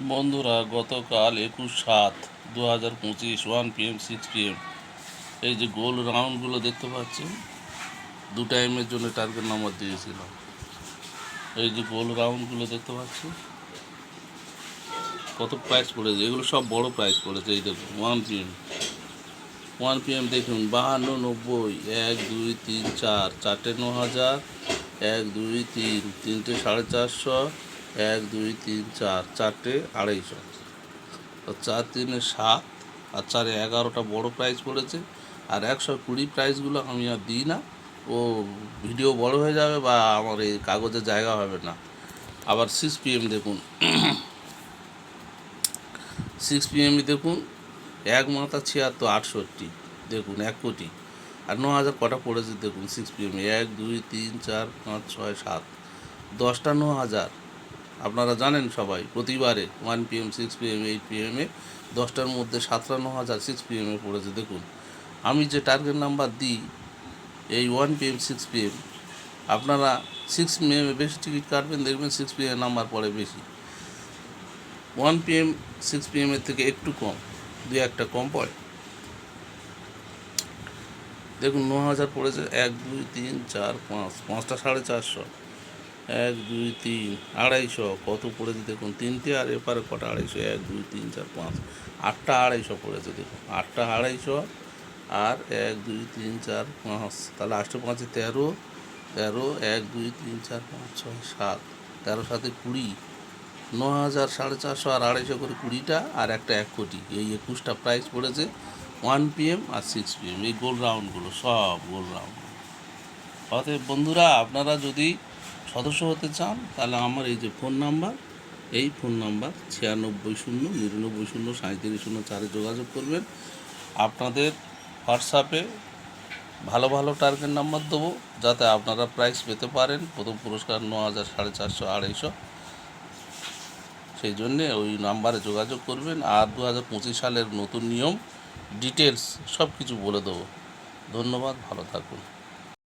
বন্ধুরা, গতকাল একুশ সাত দু হাজার পঁচিশ, ওয়ান পিএম, সিক্স পিএম। এই যে গোল রাউন্ডগুলো দেখতে পাচ্ছেন, দু টাইমের জন্য টার্গেট নাম্বার দিয়েছিলাম এই যে গোল রাউন্ডগুলো দেখতে পাচ্ছি কত প্রাইস পড়েছে? এগুলো সব বড় প্রাইস পড়েছে, এই দেখুন, ওয়ান পিএম। ওয়ান পিএম দেখুন, বাহান্ন, নব্বই, এক, দুই, তিন, চার, চারটে ন হাজার এক, দুই, তিন, তিনটে সাড়ে চারশো এক, দুই, তিন, চার। চারটে আড়াইশো। তো চার তিনে সাত আর চারে এগারোটা বড় প্রাইজ পড়েছে। আর একশো কুড়ি প্রাইজগুলো আমি আর দিই না। ও ভিডিও বড় হয়ে যাবে বা আমার এই কাগজে জায়গা হবে না। আবার সিক্স পিএম দেখুন। সিক্স পিএমই দেখুন, এক মাথা ছিয়াত্তর, আটষট্টি। দেখুন, এক কোটি। আর ন হাজার কটা পড়েছে দেখুন সিক্স পিএমে এক, দুই, তিন, চার, পাঁচ, ছয়, সাত। দশটা ন হাজার। আপনারা জানেন সবাই, প্রতিবারে one PM six P PM eight পিএমে দশটার মধ্যে সাতটা, ন হাজার সিক্স পিএমে পড়েছে। দেখুন, আমি যে টার্গেট নাম্বার দিই, এই ওয়ান পিএম সিক্স পিএম আপনারা সিক্স পিএমে বেশি টিকিট কাটবেন, দেখবেন সিক্স পিএম নাম্বার পড়ে বেশি। ওয়ান পিএম সিক্স পি পিএমের থেকে একটু কম দু একটা কম পড়ে। দেখুন, ন হাজার পড়েছে, এক, দুই, তিন, চার, পাঁচ, পাঁচটা সাড়ে চারশো। এক, দুই, তিন, আড়াইশো। কত পড়েছে দেখুন? তিনটে আর এপারে কটা? আড়াইশো এক, দুই, তিন, চার, পাঁচ। আটটা আড়াইশো পড়েছে দেখুন। আটটা আড়াইশো আর এক, দুই, তিন, চার, পাঁচ। তাহলে আটশো পাঁচে তেরো। তেরো, এক, দুই, তিন, চার, পাঁচ, ছয়, সাত। তেরো সাথে কুড়ি। ন হাজার সাড়ে চারশো আর আড়াইশো করে কুড়িটা আর একটা এক কোটি। এই একুশটা প্রাইস পড়েছে ওয়ান পিএম আর সিক্স পিএম এই গোল রাউন্ডগুলো সব গোল রাউন্ড অতএব বন্ধুরা, আপনারা যদি সদস্য হতে চান, তাহলে আমার এই যে ফোন নাম্বার, এই ফোন নাম্বার ছিয়ানব্বই শূন্য, নিরানব্বই শূন্য সাঁত্রিশ শূন্য, চারে যোগাযোগ করবেন। আপনাদের হোয়াটসঅ্যাপে ভালো ভালো টার্গেট নাম্বার দেবো, যাতে আপনারা প্রাইজ পেতে পারেন। প্রথম পুরস্কার ন হাজার সাড়ে চারশো আড়াইশো। সেই জন্যে ওই নাম্বারে যোগাযোগ করবেন। আর দু হাজার পঁচিশ সালের নতুন নিয়ম ডিটেলস সব কিছু বলে দেবো। ধন্যবাদ, ভালো থাকুন।